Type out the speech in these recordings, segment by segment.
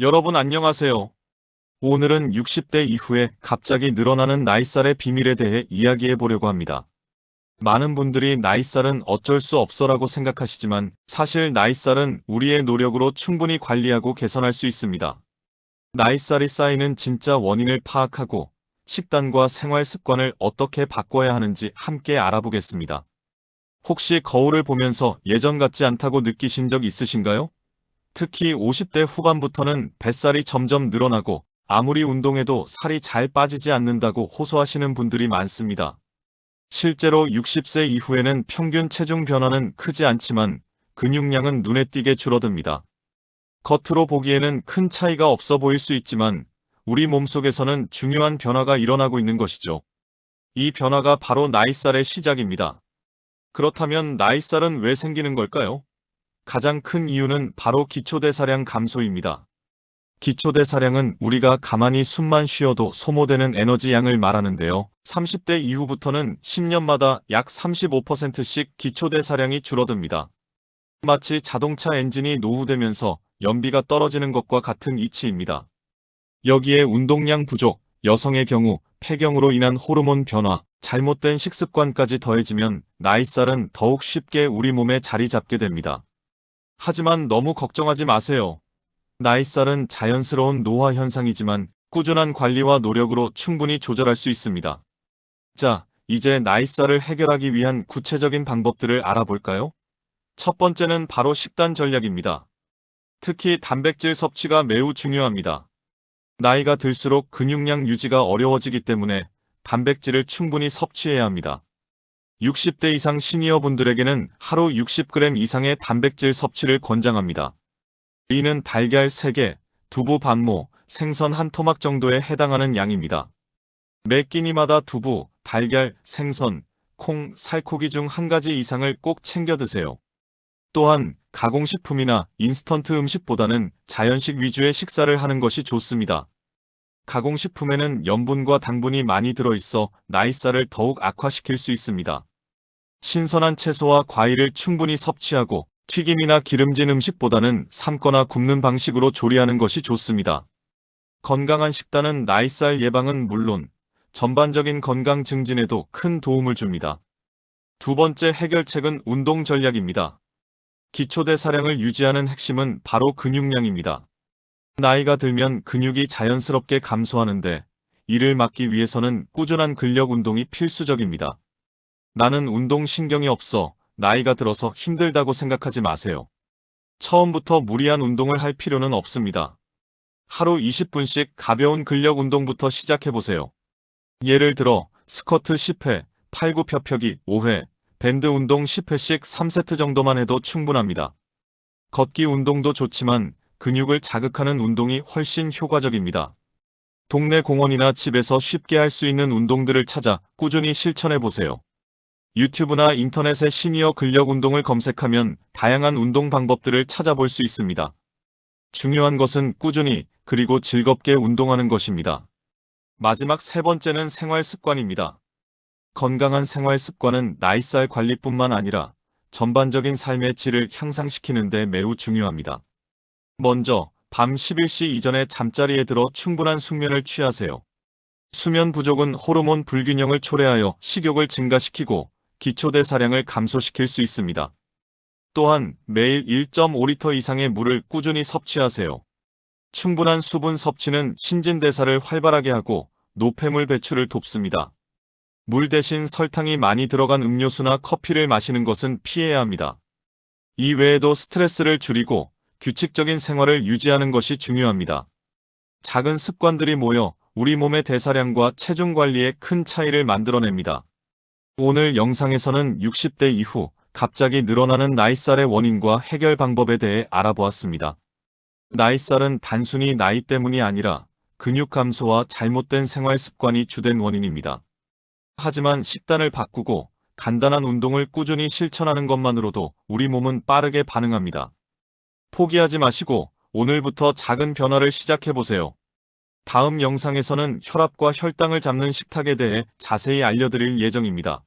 여러분 안녕하세요. 오늘은 60대 이후에 갑자기 늘어나는 나이살의 비밀에 대해 이야기해 보려고 합니다. 많은 분들이 나이살은 어쩔 수 없어라고 생각하시지만 사실 나이살은 우리의 노력으로 충분히 관리하고 개선할 수 있습니다. 나이살이 쌓이는 진짜 원인을 파악하고 식단과 생활 습관을 어떻게 바꿔야 하는지 함께 알아보겠습니다. 혹시 거울을 보면서 예전 같지 않다고 느끼신 적 있으신가요? 특히 50대 후반부터는 뱃살이 점점 늘어나고 아무리 운동해도 살이 잘 빠지지 않는다고 호소하시는 분들이 많습니다. 실제로 60세 이후에는 평균 체중 변화는 크지 않지만 근육량은 눈에 띄게 줄어듭니다. 겉으로 보기에는 큰 차이가 없어 보일 수 있지만 우리 몸속에서는 중요한 변화가 일어나고 있는 것이죠. 이 변화가 바로 나이살의 시작입니다. 그렇다면 나이살은 왜 생기는 걸까요? 가장 큰 이유는 바로 기초대사량 감소입니다. 기초대사량은 우리가 가만히 숨만 쉬어도 소모되는 에너지 양을 말하는데요. 30대 이후부터는 10년마다 약 35%씩 기초대사량이 줄어듭니다. 마치 자동차 엔진이 노후되면서 연비가 떨어지는 것과 같은 이치입니다. 여기에 운동량 부족, 여성의 경우 폐경으로 인한 호르몬 변화, 잘못된 식습관까지 더해지면 나이살은 더욱 쉽게 우리 몸에 자리 잡게 됩니다. 하지만 너무 걱정하지 마세요. 나이살은 자연스러운 노화 현상이지만 꾸준한 관리와 노력으로 충분히 조절할 수 있습니다. 자, 이제 나이살을 해결하기 위한 구체적인 방법들을 알아볼까요? 첫 번째는 바로 식단 전략입니다. 특히 단백질 섭취가 매우 중요합니다. 나이가 들수록 근육량 유지가 어려워지기 때문에 단백질을 충분히 섭취해야 합니다. 60대 이상 시니어 분들에게는 하루 60g 이상의 단백질 섭취를 권장합니다. 이는 달걀 3개, 두부 반모, 생선 한 토막 정도에 해당하는 양입니다. 매 끼니마다 두부, 달걀, 생선, 콩, 살코기 중 한 가지 이상을 꼭 챙겨 드세요. 또한 가공식품이나 인스턴트 음식보다는 자연식 위주의 식사를 하는 것이 좋습니다. 가공식품에는 염분과 당분이 많이 들어있어 나이살을 더욱 악화시킬 수 있습니다. 신선한 채소와 과일을 충분히 섭취하고 튀김이나 기름진 음식보다는 삶거나 굽는 방식으로 조리하는 것이 좋습니다. 건강한 식단은 나이살 예방은 물론 전반적인 건강 증진에도 큰 도움을 줍니다. 두 번째 해결책은 운동 전략입니다. 기초대사량을 유지하는 핵심은 바로 근육량입니다. 나이가 들면 근육이 자연스럽게 감소하는데 이를 막기 위해서는 꾸준한 근력 운동이 필수적입니다. 나는 운동 신경이 없어 나이가 들어서 힘들다고 생각하지 마세요. 처음부터 무리한 운동을 할 필요는 없습니다. 하루 20분씩 가벼운 근력 운동부터 시작해보세요. 예를 들어 스쿼트 10회, 팔굽혀펴기 5회, 밴드 운동 10회씩 3세트 정도만 해도 충분합니다. 걷기 운동도 좋지만 근육을 자극하는 운동이 훨씬 효과적입니다. 동네 공원이나 집에서 쉽게 할 수 있는 운동들을 찾아 꾸준히 실천해보세요. 유튜브나 인터넷에 시니어 근력 운동을 검색하면 다양한 운동 방법들을 찾아볼 수 있습니다. 중요한 것은 꾸준히 그리고 즐겁게 운동하는 것입니다. 마지막 세 번째는 생활 습관입니다. 건강한 생활 습관은 나이살 관리뿐만 아니라 전반적인 삶의 질을 향상시키는 데 매우 중요합니다. 먼저 밤 11시 이전에 잠자리에 들어 충분한 숙면을 취하세요. 수면 부족은 호르몬 불균형을 초래하여 식욕을 증가시키고 기초대 사량을 감소시킬 수 있습니다. 또한 매일 1.5리터 이상의 물을 꾸준히 섭취하세요. 충분한 수분 섭취는 신진대사를 활발하게 하고 노폐물 배출을 돕습니다. 물 대신 설탕이 많이 들어간 음료수나 커피를 마시는 것은 피해야 합니다. 이 외에도 스트레스를 줄이고 규칙적인 생활을 유지하는 것이 중요합니다. 작은 습관들이 모여 우리 몸의 대사량과 체중 관리에 큰 차이를 만들어냅니다. 오늘 영상에서는 60대 이후 갑자기 늘어나는 나이살의 원인과 해결 방법에 대해 알아보았습니다. 나이살은 단순히 나이 때문이 아니라 근육 감소와 잘못된 생활 습관이 주된 원인입니다. 하지만 식단을 바꾸고 간단한 운동을 꾸준히 실천하는 것만으로도 우리 몸은 빠르게 반응합니다. 포기하지 마시고 오늘부터 작은 변화를 시작해보세요. 다음 영상에서는 혈압과 혈당을 잡는 식탁에 대해 자세히 알려드릴 예정입니다.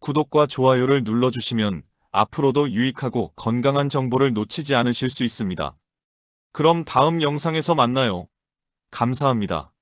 구독과 좋아요를 눌러주시면 앞으로도 유익하고 건강한 정보를 놓치지 않으실 수 있습니다. 그럼 다음 영상에서 만나요. 감사합니다.